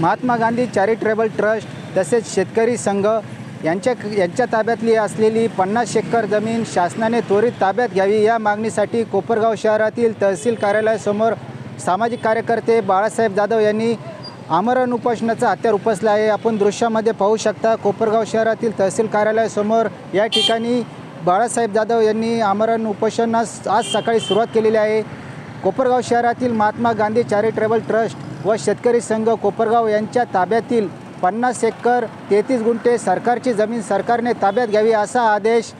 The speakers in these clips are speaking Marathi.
महात्मा गांधी चॅरिटेबल ट्रस्ट तसेच शेतकरी संघ यांच्या यांच्या ताब्यातली असलेली पन्नास एकर जमीन शासनाने त्वरित ताब्यात घ्यावी या मागणीसाठी कोपरगाव शहरातील तहसील कार्यालयासमोर सामाजिक कार्यकर्ते बाळासाहेब जाधव यांनी आमरण उपोषणाचा हत्यार उपसला आहे. आपण दृश्यामध्ये पाहू शकता कोपरगाव शहरातील तहसील कार्यालयासमोर या ठिकाणी बाळासाहेब जाधव यांनी आमरण उपोषणास आज सकाळी सुरुवात केलेली आहे. कोपरगाव शहरातील महात्मा गांधी चॅरिटेबल ट्रस्ट व शेतकरी संघ कोपरगाव यांच्या ताब्यातील पन्नास एकर तेहतीस गुंठे सरकारची जमीन सरकारने ताब्यात घ्यावी असा आदेश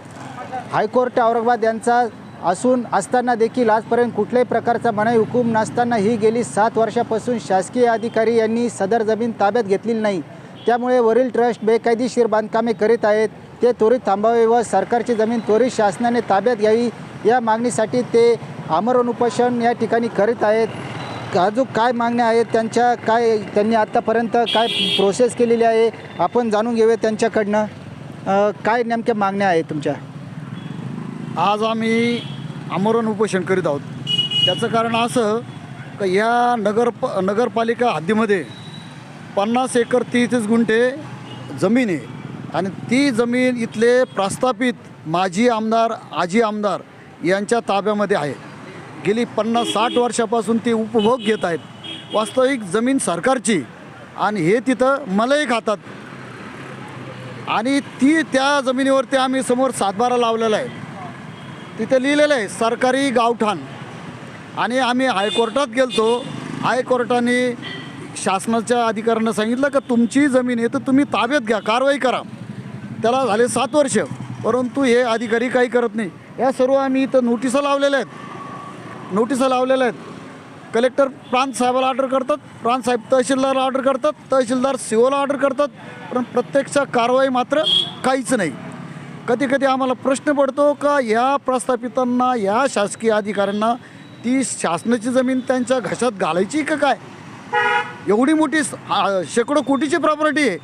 हायकोर्ट औरंगाबाद यांचा असून असताना देखील आजपर्यंत कुठल्याही प्रकारचा मनाई हुकूम नसताना ही गेली सात वर्षापासून शासकीय अधिकारी यांनी सदर जमीन ताब्यात घेतलेली नाही. त्यामुळे वरील ट्रस्ट बेकायदेशीर बांधकामे करीत आहेत. ते त्वरित थांबावे व सरकारची जमीन त्वरित शासनाने ताब्यात घ्यावी या मागणीसाठी ते आमरण उपोषण या ठिकाणी करीत आहेत. अजून काय मागण्या आहेत त्यांच्या काय त्यांनी आत्तापर्यंत काय प्रोसेस केलेली आहे आपण जाणून घेऊया त्यांच्याकडनं. अ, काय नेमक्या मागण्या आहेत तुमच्या? आज आम्ही आमरण उपोषण करीत आहोत. त्याचं कारण असं का या नगर नगरपालिका हद्दीमध्ये पन्नास एकर तीस गुंठे जमीन आहे. आणि ती जमीन इथले प्रस्थापित माजी आमदार आजी आमदार यांच्या ताब्यामध्ये आहे. गेली पन्नास साठ वर्षापासून ती उपभोग घेत आहेत. वास्तविक जमीन सरकारची आणि हे तिथं मलई खातात. आणि ती त्या जमिनीवरती आम्ही समोर सातबारा लावलेला आहे. तिथे लिहिलेलं आहे सरकारी गावठाण. आणि आम्ही हायकोर्टात गेलतो. हायकोर्टाने शासनाच्या अधिकाऱ्यांना सांगितलं का तुमची जमीन आहे तर तुम्ही ताब्यात घ्या कारवाई करा. त्याला झाले सात वर्ष. परंतु हे अधिकारी काही करत नाही. या सर्व आम्ही इथं नोटिसा लावलेल्या आहेत. नोटिसा लावलेल्या आहेत. कलेक्टर प्रांत साहेबाला ऑर्डर करतात प्रांत साहेब तहसीलदारला ऑर्डर करतात तहसीलदार सीओला ऑर्डर करतात पण प्रत्यक्ष कारवाई मात्र काहीच नाही. कधी कधी आम्हाला प्रश्न पडतो का या प्रस्थापितांना या शासकीय अधिकाऱ्यांना ती शासनाची जमीन त्यांच्या घशात घालायची का काय? एवढी मोठी शेकडो कोटीची प्रॉपर्टी आहे.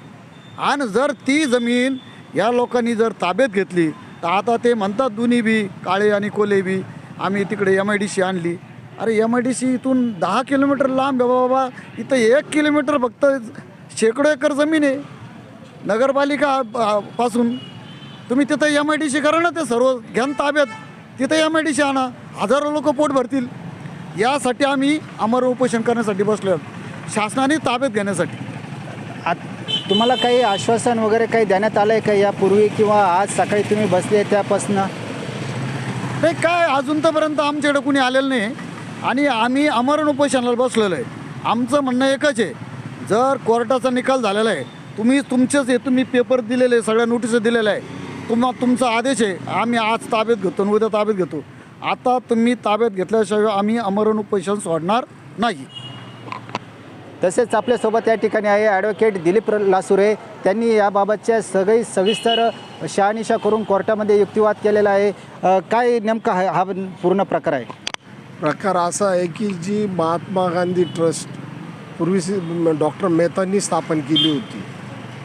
आणि जर ती जमीन या लोकांनी जर ताब्यात घेतली तर आता ते म्हणतात दोन्ही बी काळे आणि कोले बी. आम्ही तिकडे एम आय डी सी आणली. अरे एम आय डी सी इथून दहा किलोमीटर लांब आहे बाबा. इथं एक किलोमीटर फक्त शेकडो एकर जमीन आहे. नगरपालिका पासून. तुम्ही तिथं एम आय डी सी करा ना ते सर्व. घ्या ना ताब्यात. तिथं एम आय डी सी आणा. हजारो लोक पोट भरतील. यासाठी आम्ही अमर उपोषण करण्यासाठी बसलो आहोत. शासनाने ताब्यात घेण्यासाठी. आत तुम्हाला काही आश्वासन वगैरे काही देण्यात आलं आहे का? यापूर्वी किंवा आज सकाळी तुम्ही बसले त्यापासनं? नाही काय अजून तरपर्यंत आमच्याकडे कुणी आलेलं नाही. आणि आम्ही अमरण उपोषणाला बसलेलो आहे. आमचं म्हणणं एकच आहे. जर कोर्टाचा निकाल झालेला आहे तुम्ही तुमचेच हे तुम्ही पेपर दिलेले आहे सगळ्या नोटिस दिलेल्या आहे. तुम्हा तुमचा आदेश आहे. आम्ही आज ताब्यात घेतो आणि उद्या ताब्यात घेतो. आता तुम्ही ताब्यात घेतल्याशिवाय आम्ही अमरण उपोषण सोडणार नाही. तसेच आपल्यासोबत या ठिकाणी आहे ॲडव्होकेट दिलीप लासुरे. त्यांनी याबाबतच्या सगळी सविस्तर शहानिशा करून कोर्टामध्ये युक्तिवाद केलेला आहे. काय नेमका हा हा पूर्ण प्रकार आहे? प्रकार असा आहे की जी महात्मा गांधी ट्रस्ट पूर्वी डॉक्टर मेहतांनी स्थापन केली होती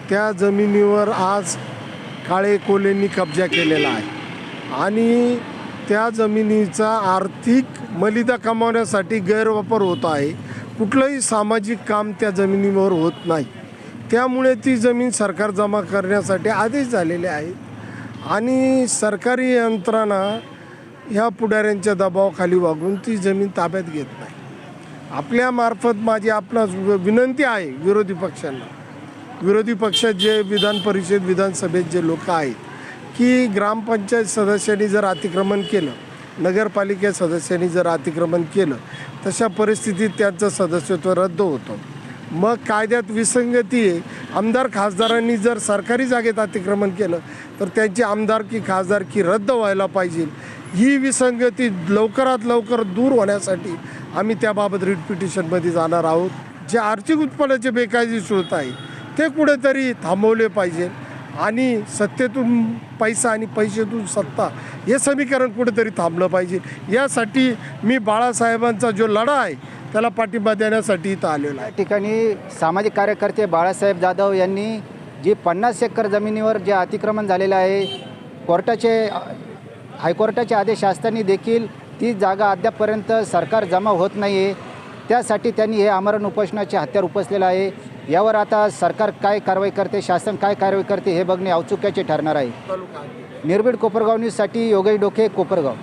त्या जमिनीवर आज काळे कोलेंनी कब्जा केलेला आहे. आणि त्या जमिनीचा आर्थिक मलिदा कमावण्यासाठी गैरवापर होत आहे. कुठलंही सामाजिक काम त्या जमिनीवर होत नाही. त्यामुळे ती जमीन सरकार जमा करण्यासाठी आदेश झालेले आहेत. आणि सरकारी यंत्रणा ह्या पुढाऱ्यांच्या दबावाखाली वागून ती जमीन ताब्यात घेत नाही. आपल्यामार्फत माझी आपणास विनंती आहे विरोधी पक्षांना. विरोधी पक्षात जे विधान परिषद विधानसभेत जे लोक आहेत की ग्रामपंचायत सदस्यांनी जर अतिक्रमण केलं नगरपालिका सदस्यांनी जर अतिक्रमण केलं तशा परिस्थितीत त्यांचं सदस्यत्व रद्द होतं. मग कायद्यात विसंगती आहे. आमदार खासदारांनी जर सरकारी जागेत अतिक्रमण केलं तर त्यांची आमदारकी खासदारकी रद्द व्हायला पाहिजे. ही विसंगती लवकरात लवकर दूर होण्यासाठी आम्ही त्याबाबत रिट पिटिशनमध्ये जाणार आहोत. जे आर्थिक उत्पन्नाचे बेकायदेशीर होत आहे ते कुठेतरी थांबवले पाहिजे. आणि सत्तेतून पैसा आणि पैशातून सत्ता हे समीकरण कुठेतरी थांबलं पाहिजे. यासाठी मी बाळासाहेबांचा जो लढा आहे त्याला पाठिंबा देण्यासाठी इथं आलेलो आहे. ठिकाणी सामाजिक कार्यकर्ते बाळासाहेब जाधव यांनी जी पन्नास एकर जमिनीवर जे अतिक्रमण झालेलं आहे कोर्टाचे हायकोर्टाचे आदेश असताना देखील ती जागा अद्यापपर्यंत सरकार जमा होत नाही आहे त्यासाठी त्यांनी हे आमरण उपोषणाचे हत्यार उपसलेलं आहे. यावर आता सरकार काय कारवाई करते शासन काय कारवाई करते हे बघणे औत्सुक्याचे ठरणार आहे. निर्भीड कोपरगाव न्यूजसाठी योगेश डोके कोपरगाव.